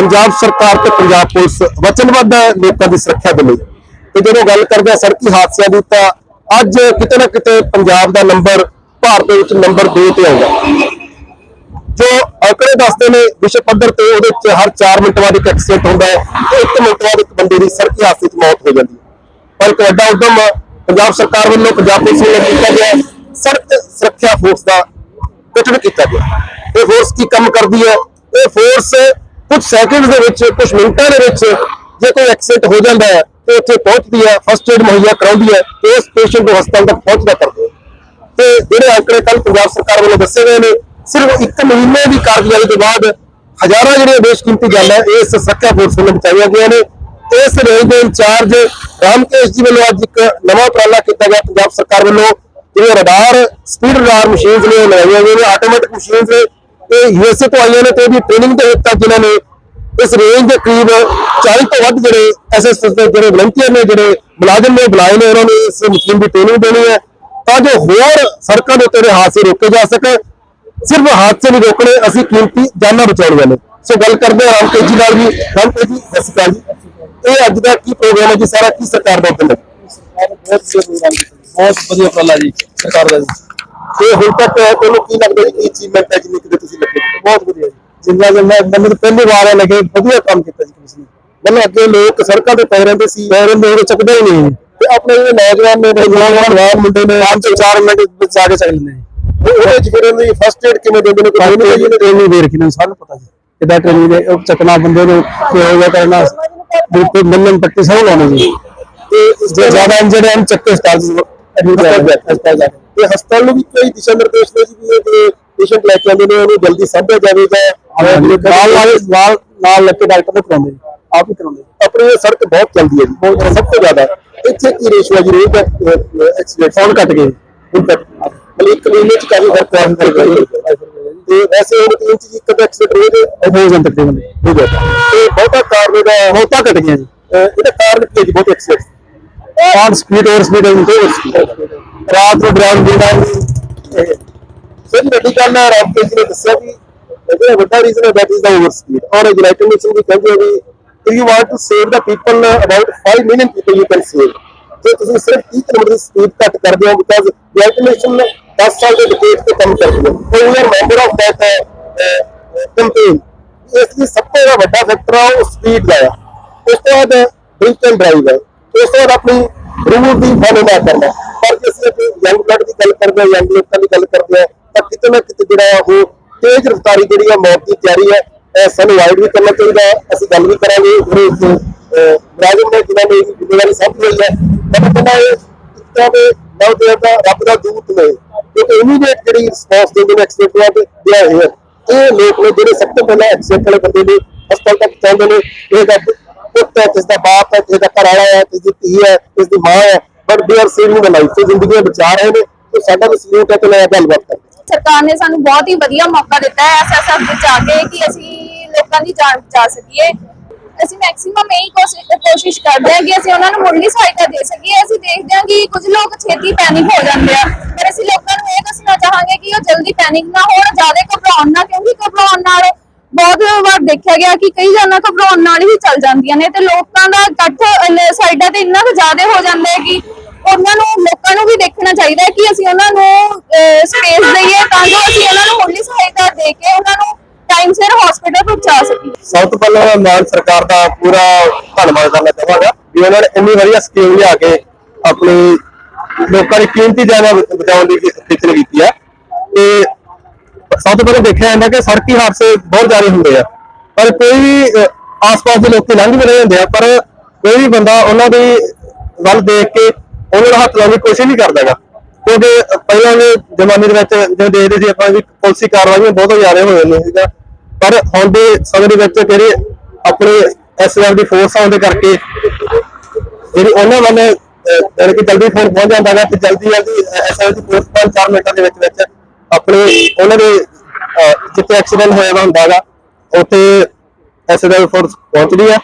ਪੰਜਾਬ ਸਰਕਾਰ ਤੇ ਪੰਜਾਬ ਪੁਲਿਸ ਵਚਨਬੱਧ ਹੈ ਲੋਕਾਂ ਦੀ ਸੁਰੱਖਿਆ ਦੇ ਲਈ। ਤੇ ਜਦੋਂ ਗੱਲ ਕਰਦੇ ਹਾਂ ਸੜਕੀ ਹਾਦਸਿਆਂ ਦੀ ਤਾਂ ਅੱਜ ਕਿਤੇ ਨਾ ਕਿਤੇ ਪੰਜਾਬ ਦਾ ਨੰਬਰ ਭਾਰਤ ਦੇ ਵਿੱਚ ਨੰਬਰ 2 ਤੇ ਆਉਂਦਾ। ਜੋ ਅੰਕੜੇ ਦੱਸਦੇ ਨੇ, ਵਿਸ਼ਵ ਪੱਧਰ ਤੇ ਉਹਦੇ ਵਿੱਚ ਹਰ 4 ਮਿੰਟ ਬਾਅਦ ਇੱਕ ਐਕਸੀਡੈਂਟ ਹੁੰਦਾ ਹੈ ਤੇ 1 ਮਿੰਟ ਬਾਅਦ ਇੱਕ ਬੰਦੇ ਦੀ ਸੜਕੀ ਹਾਦਸੇ 'ਚ ਮੌਤ ਹੋ ਜਾਂਦੀ ਹੈ। ਪਰ ਇੱਕ ਵੱਡਾ ਉਦਮ ਪੰਜਾਬ ਸਰਕਾਰ ਵੱਲੋਂ ਪੰਜਾਬ ਪੁਲਿਸ ਵੱਲੋਂ ਕੀਤਾ ਗਿਆ ਸੜਕ ਸੁਰੱਖਿਆ ਫੋਰਸ ਦਾ ਗਠਨ ਕੀਤਾ ਗਿਆ। ਇਹ ਫੋਰਸ ਕੀ ਕੰਮ ਕਰਦੀ ਹੈ? ਇਹ ਫੋਰਸ ਕੁਝ ਸੈਕਿੰਡ ਦੇ ਵਿੱਚ ਕੁਝ ਮਿੰਟਾਂ ਦੇ ਵਿੱਚ ਜੇ ਕੋਈ ਐਕਸੀਡੈਂਟ ਹੋ ਜਾਂਦਾ ਹੈ, ਤੇ ਉੱਥੇ ਪਹੁੰਚਦੀ ਹੈ ਫਸਟ ਏਡ ਮੁਹੱਈਆ ਕਰਾਉਂਦੀ ਹੈ, ਤੇ ਇਸ ਪੇਸ਼ੈਂਟ ਨੂੰ ਹਸਪਤਾਲ ਤੱਕ ਪਹੁੰਚਦਾ ਕਰਦੇ ਹੈ ਤੇ ਜਿਹੜੇ ਅੰਕੜੇ ਕੱਲ ਪੰਜਾਬ ਸਰਕਾਰ ਵੱਲੋਂ ਦੱਸੇ ਗਏ ਨੇ, ਸਿਰਫ ਇੱਕ ਮਹੀਨੇ ਦੀ ਕਾਰਗੁਜ਼ਾਰੀ ਤੋਂ ਬਾਅਦ ਹਜ਼ਾਰਾਂ ਜਿਹੜੀਆਂ ਬੇਸ਼ਕੀਮਤੀ ਜਾਨਾਂ ਇਸ ਸੁਰੱਖਿਆ ਫੋਰਸ ਵੱਲੋਂ ਬਚਾਈਆਂ ਗਈਆਂ ਨੇ। ਇਸ ਰੇਂਜ ਦੇ ਇੰਚਾਰਜ ਰਾਮਕੇਸ਼ ਜੀ ਵੱਲੋਂ ਅੱਜ ਇੱਕ ਨਵਾਂ ਉਪਰਾਲਾ ਕੀਤਾ ਗਿਆ। ਪੰਜਾਬ ਸਰਕਾਰ ਵੱਲੋਂ ਜਿਹੜੀਆਂ ਰਡਾਰ ਸਪੀਡ ਰਡਾਰ ਮਸ਼ੀਨਸ ਨੇ ਉਹ ਲਗਾਈਆਂ ਗਈਆਂ ਨੇ ਆਟੋਮੈਟਿਕ ਮਸ਼ੀਨਸ ਨੇ ਇਹ ਯੂਐਸਏ ਤੋਂ ਆਈਆਂ ਨੇ ਤੇ ਇਹਦੀ ਟ੍ਰੇਨਿੰਗ ਦੇ ਤੱਕ ਜਿਨ੍ਹਾਂ ਨੇ ਇਸ ਰੇਂਜ ਦੇ ਕਰੀਬ 40 ਤੋਂ ਵੱਧ ਜਿਹੜੇ ਐਸਐਸਐਸ ਦੇ ਜਿਹੜੇ ਵਲੰਟੀਅਰ ਨੇ, ਜਿਹੜੇ ਮੁਲਾਜ਼ਮ ਨੇ, ਬੁਲਾਏ ਨੇ, ਉਹਨਾਂ ਨੂੰ ਇਸ ਮਸ਼ੀਨ ਦੀ ਟ੍ਰੇਨਿੰਗ ਦੇਣੀ ਹੈ ਤਾਂ ਜੋ ਹੋਰ ਸੜਕਾਂ ਦੇ ਉੱਤੇ ਹਾਦਸੇ ਰੋਕੇ ਜਾ ਸਕਣ। ਸਿਰਫ ਹਾਦਸੇ ਨਹੀਂ ਰੋਕਣੇ, ਅਸੀਂ ਕੀਮਤੀ ਜਾਨਾਂ ਬਚਾਉਣੀਆਂ ਨੇ। ਸੋ ਗੱਲ ਕਰਦੇ ਹਾਂ ਰਾਮਤੇਜ ਜੀ ਨਾਲ ਵੀ ਰਾਮਤੇਜ ਜੀ, ਸਤਿ ਸ਼੍ਰੀ ਅਕਾਲ ਜੀ। ਇਹ ਅੱਜ ਦਾ ਕੀ ਪ੍ਰੋਗਰਾਮ ਹੈ ਜੀ ਸਾਰਾ, ਕੀ ਸਰਕਾਰ ਦਾ ਹੁਕਮ ਹੈ ਬਹੁਤ ਵਧੀਆ ਪ੍ਰੋਗਰਾਮ ਬਹੁਤ ਵਧੀਆ ਉਪਰਾਲਾ ਜੀ, ਸਰਕਾਰ ਦਾ ਤੇ ਹੁਣ ਤੱਕ ਤੁਹਾਨੂੰ ਕੀ ਲੱਗਦਾ ਜੀ ਕੀ ਅਚੀਵਮੈਂਟ ਹੈ ਜਿੰਨੀ ਕਿਤੇ ਤੁਸੀਂ ਲੱਗੇ? ਬਹੁਤ ਵਧੀਆ ਜੀ। ਜਿੰਨਾ ਜਿੰਨਾ ਮੈਨੂੰ ਤਾਂ ਪਹਿਲੀ ਵਾਰ ਆ ਲੱਗੇ ਵਧੀਆ ਕੰਮ ਕੀਤਾ ਜੀ ਨੇ ਮਤਲਬ ਅੱਗੇ ਲੋਕ ਸੜਕਾਂ ਤੇ ਪੈ ਰਹਿੰਦੇ ਸੀ ਪੈਰਾਂ ਦੇ ਉਹ ਚੱਕਦੇ ਹੀ ਨਹੀਂ। ਤੇ ਆਪਣੇ ਜਿਹੜੇ ਨੌਜਵਾਨ ਨੇ ਨੌਜਵਾਨ ਜਵਾਨ ਮੁੰਡੇ ਨੇ ਪੰਜ ਤੋਂ 4 ਮਿੰਟ ਵਿੱਚ ਆ ਕੇ ਚੱਲ ਲੈਂਦੇ ਜੀ ਉਹਦੇ ਚ ਫਿਰ ਇਹਦੀ ਫਸਟ ਏਡ ਕਿਵੇਂ ਦਿੰਦੇ ਨੇ ਕੋਈ ਨਹੀਂ ਜੀ ਟ੍ਰੇਨਿੰਗ ਦੇ ਰੱਖੀ ਨੇ ਸਾਨੂੰ ਪਤਾ ਜੀ। ਕਿਦਾਂ ਟ੍ਰੇਨਿੰਗ ਦੇ ਉਹ ਚੱਕਣਾ ਬੰਦੇ ਨੂੰ ਕਿਹੋ ਜਿਹਾ ਕਰਨਾ। ਬਿਲਕੁਲ ਬੰਨਣ ਪੱਟੀ ਸਭ ਲਾਉਣੇ ਜੀ। ਤੇ ਜੇ ਜ਼ਿਆਦਾ ਇੰਜਰਡ ਹੈ ਚੱਕੇ ਸਟਾਰ ਐਡਮਿਟ ਹਸਪਤਾਲ ਤੇ ਹਸਪਤਾਲ ਨੂੰ ਵੀ ਕੋਈ ਦਿਸ਼ਾ ਨਿਰਦੇਸ਼ ਨੇ ਜੀ ਵੀ ਇਹ ਪੇਸ਼ੈਂਟ ਲੈ ਕੇ ਆਉਂਦੇ ਨੇ ਉਹਨੂੰ ਜਲਦੀ ਸਾਂਭਿਆ ਜਾਵੇ ਜਾਂ ਨਾਲ ਨਾਲ ਨਾਲ ਲੱਗੇ ਡਾਕਟਰ ਨੇ ਕਰਾਉਂਦੇ ਆਪ ਹੀ ਕਰਾਉਂਦੇ। ਆਪਣੀ ਇਹ ਸੜਕ ਬਹੁਤ ਚੱਲਦੀ ਹੈ ਜੀ ਬਹੁਤ ਸਭ ਤੋਂ ਜ਼ਿਆਦਾ। ਇੱਥੇ ਕੀ ਰੇਸ਼ੋ ਹੈ ਜੀ ਦਾ ਐਕਸੀਡੈਂਟ ਫੋਨ ਕੱਟ ਗਏ। ਇੱਕ ਮਹੀਨੇ ਚ ਕਾਫੀ ਫ਼ਰਕ ਆ ਰਿਹਾ ਤੇ ਵੈਸੇ ਉਹ ਤਿੰਨ ਚ ਇੱਕ ਦਾ ਐਕਸੀਡੈਂਟ ਰੋਜ਼ ਹੋ ਜਾਂਦਾ ਤਕਰੀਬਨ। ਹੋ ਜਾਂਦਾ ਤੇ ਬਹੁਤਾ ਕਾਰਨ ਦਾ ਬਹੁਤਾ ਘਟ ਗਿਆ ਜੀ। ਇਹਦਾ ਕਾਰਨ ਕੀ ਹੈ ਜੀ ਬਹੁਤ accident on speed over speed ਰਾਤ ਨੂੰ ਡਰਾਈਵ ਜਿਹੜਾ ਸਰ ਵੱਡੀ ਗੱਲ ਹੈ ਰਾਮਪ੍ਰੀਤ ਜੀ ਦੱਸਿਆ ਵੀ ਜਿਹੜਾ ਵੱਡਾ ਰੀਜ਼ਨ ਹੈ that is the over speed ਔਰ ਯੂਨਾਈਟਿਡ ਵੀ ਕਹਿੰਦੇ ਆ ਵੀ if you want to save the people, about 5 million people you can save ਜੇ ਤੁਸੀਂ ਸਿਰਫ 30 ਕਿਲੋਮੀਟਰ ਦੀ ਸਪੀਡ ਘੱਟ ਕਰਦੇ ਹੋ ਬਿਕਾਜ਼ ਯੂਨਾਈਟਿਡ 10 ਸਾਲ ਦੇ ਡਿਬੇਟ ਤੇ ਕੰਮ ਕਰਦੀ ਹੈ so we member of that campaign ਇਸ ਦੀ ਸਭ ਤੋਂ ਵੱਡਾ ਫੈਕਟਰ ਆ, ਉਹ ਸਪੀਡ ਦਾ ਆ। ਉਸ ਤੋਂ ਬਾਅਦ ਡਰਿੰਕ ਐਂਡ ਡਰਾਈਵ ਹੈ। ਉਸ ਤੋਂ ਆਪਣੀ ਰੂਲ ਦੀ ਫਾਲੋ ਨਾ ਕਰਨਾ ਪਰ ਜੇ ਅਸੀਂ ਆਪਣੇ ਯੰਗ ਬਲੱਡ ਦੀ ਗੱਲ ਕਰਦੇ ਹਾਂ ਯੰਗ ਲੋਕਾਂ ਦੀ ਗੱਲ ਕਰਦੇ ਹਾਂ ਤਾਂ ਕਿਤੇ ਨਾ ਕਿਤੇ ਜਿਹੜਾ ਉਹ ਤੇਜ਼ ਰਫ਼ਤਾਰੀ ਜਿਹੜੀ ਆ, ਮੌਤ ਦੀ ਤਿਆਰੀ ਹੈ ਇਹ ਸਾਨੂੰ ਅਵਾਇਡ ਵੀ ਕਰਨਾ ਚਾਹੀਦਾ ਅਸੀਂ ਗੱਲ ਵੀ ਕਰਾਂਗੇ ਜਿਹੜੇ ਇੱਕ ਨੇ, ਜਿਨ੍ਹਾਂ ਨੇ ਜ਼ਿੰਮੇਵਾਰੀ ਸੰਭੀ ਹੋਈ ਹੈ। ਮੈਂ ਕਹਿੰਦਾ ਇਹ ਕਿਤਾ ਦੇ ਨੌਜਵਾਨ ਰੱਬ ਦਾ ਦੂਤ ਨੇ ਕਿਉਂਕਿ ਇਮੀਡੀਏਟ ਜਿਹੜੀ ਰਿਸਪੌਂਸ ਦਿੰਦੇ ਨੇ ਐਕਸੀਡੈਂਟ ਵਾਲੇ ਤੇ ਦਿਆ ਹੈ ਇਹ ਲੋਕ ਨੇ ਜਿਹੜੇ ਸਭ ਤੋਂ ਪਹਿਲਾਂ ਐਕਸੀਡੈਂਟ ਵਾਲੇ ਬੰਦੇ ਨੇ, ਹਸਪਤਾਲ ਤੱਕ ਪਹੁੰਚਦੇ ਨੇ ਇਹਦਾ ਪੁੱਤ ਹੈ ਕਿਸ ਦਾ ਬਾਪ ਹੈ ਕਿਸ ਦਾ ਘਰ ਵਾਲਾ ਹੈ ਕਿਸ ਦੀ ਧੀ ਹੈ ਕਿਸ ਦੀ ਮਾਂ ਹੈ but they are saving the life ਤੇ ਜ਼ਿੰਦਗੀਆਂ ਬਚਾ ਰਹੇ ਨੇ ਤੇ ਸਾਡਾ ਵੀ ਸਲੂਟ ਹੈ ਕਿ ਮੈਂ ਗੱਲਬਾਤ ਕਰਾਂ ਸਰਕਾਰ ਨੇ ਸਾਨੂੰ ਬਹੁਤ ਹੀ ਵਧੀਆ ਮੌਕਾ ਦਿੱਤਾ ਹੈ ਐਸਐਸਐਫ ਵਿੱਚ ਆ ਕੇ ਕਿ ਅਸੀਂ ਲੋਕਾਂ ਦੀ ਜਾਨ ਬਚਾ ਸਕੀਏ। ਅਸੀਂ ਮੈਕਸਿਮਮ ਇਹੀ ਕੋਸ਼ਿਸ਼ ਕੋਸ਼ਿਸ਼ ਕਰਦੇ ਹਾਂ ਕਿ ਅਸੀਂ ਉਹਨਾਂ ਨੂੰ ਮੁੱਢਲੀ ਸਹਾਇਤਾ ਦੇ ਸਕੀਏ। ਅਸੀਂ ਦੇਖਦੇ ਹਾਂ ਕਿ ਕੁਝ ਲੋਕ ਛੇਤੀ ਪੈਨਿਕ ਹੋ ਜਾਂਦੇ ਆ। ਪਰ ਅਸੀਂ ਲੋਕਾਂ ਨੂੰ ਇਹ ਦੱਸਣਾ ਚਾਹਾਂਗੇ ਕਿ ਉਹ ਜਲਦੀ ਪੈਨਿਕ ਨਾ ਹੋਣ, ਜ਼ਿਆਦਾ ਘਬਰਾਉਣ ਨਾ, ਕਿਉਂਕਿ ਘਬਰਾਉਣ ਨਾਲ ਬਹੁਤ ਵਾਰ ਦੇਖਿਆ ਗਿਆ ਕਿ ਕਈ ਜਾਨਾਂ ਘਬਰਾਉਣ ਨਾਲ ਹੀ ਚੱਲ ਜਾਂਦੀਆਂ ਨੇ ਤੇ ਲੋਕਾਂ ਦਾ ਇਕੱਠ ਸਾਈਡਾਂ ਤੇ ਇੰਨਾ ਕੁ ਜ਼ਿਆਦਾ ਹੋ ਜਾਂਦਾ ਹੈ ਕਿ ਉਹਨਾਂ ਨੂੰ, ਲੋਕਾਂ ਨੂੰ ਵੀ ਦੇਖਣਾ ਚਾਹੀਦਾ ਹੈ ਕਿ ਅਸੀਂ ਉਹਨਾਂ ਨੂੰ ਸਪੇਸ ਦਈਏ ਤਾਂ ਜੋ ਅਸੀਂ ਉਹਨਾਂ ਨੂੰ ਮੁੱਢਲੀ ਸਹਾਇਤਾ ਦੇ ਕੇ ਉਹਨਾਂ ਨੂੰ ਟਾਈਮ ਸਿਰ ਹਸਪੀਟਲ ਪਹੁੰਚਾ ਸਕੀਏ। ਸਭ ਤੋਂ ਪਹਿਲਾਂ ਮੈਂ ਮਾਨ ਸਰਕਾਰ ਦਾ ਪੂਰਾ ਧੰਨਵਾਦ ਕਰਨਾ ਚਾਹਾਂਗਾ ਵੀ ਉਹਨਾਂ ਨੇ ਇੰਨੀ ਵਧੀਆ ਸਕੀਮ ਲਿਆ ਕੇ ਆਪਣੀ ਲੋਕਾਂ ਦੀ ਕੀਮਤੀ ਜਾਨਾਂ ਬਚਾਉਣ ਦੀ ਖੇਚਲ ਕੀਤੀ ਹੈ। ਤੇ ਸਭ ਤੋਂ ਪਹਿਲਾਂ ਦੇਖਿਆ ਜਾਂਦਾ ਕਿ ਸੜਕੀ ਹਾਦਸੇ ਬਹੁਤ ਜ਼ਿਆਦਾ ਹੁੰਦੇ ਆ। ਪਰ ਕੋਈ ਵੀ ਆਸ-ਪਾਸ ਦੇ ਲੋਕੀ ਲੰਘ ਵੀ ਰਹੇ ਹੁੰਦੇ ਆ, ਪਰ ਕੋਈ ਵੀ ਬੰਦਾ ਉਹਨਾਂ ਦੀ ਵੱਲ ਦੇਖ ਕੇ ਉਹਨਾਂ ਦਾ ਹੱਥ ਲਾਉਣ ਦੀ ਕੋਸ਼ਿਸ਼ ਨਹੀਂ ਕਰਦਾਗਾ ਕਿਉਂਕਿ ਪਹਿਲਾਂ ਦੇ ਜ਼ਮਾਨੇ ਦੇ ਵਿੱਚ ਜਦੋਂ ਦੇਖਦੇ ਸੀ ਆਪਾਂ ਵੀ ਪੁਲਿਸੀ ਕਾਰਵਾਈਆਂ ਬਹੁਤ ਜ਼ਿਆਦਾ ਹੋ ਜਾਂਦੀਆਂ ਸੀਗਾ ਪਰ ਹੁਣ ਦੇ ਸਮੇਂ ਦੇ ਵਿੱਚ ਜਿਹੜੇ ਆਪਣੇ ਐਸਐਫ ਦੀ ਫੋਰਸ ਆਉਣ ਦੇ ਕਰਕੇ ਜਿਹੜੀ ਉਹਨਾਂ ਵੱਲ ਯਾਨੀ ਕਿ ਜਲਦੀ ਫੋਨ ਪਹੁੰਚ ਜਾਂਦਾ ਹੈ ਤੇ ਜਲਦੀ ਜਲਦੀ ਐਸਐਫ ਦੀ ਫੋਰਸ ਪੰਜ ਚਾਰ ਮਿੰਟਾਂ ਦੇ ਵਿੱਚ ਵਿੱਚ ਆਪਣੇ ਉਹਨਾਂ ਦੇ ਜਿੱਥੇ ਐਕਸੀਡੈਂਟ ਹੋਇਆ ਹੁੰਦਾ ਹੁੰਦਾਗਾ ਉੱਥੇ ਐਸਐਫ ਫੋਰਸ ਪਹੁੰਚਦੀ ਹੈ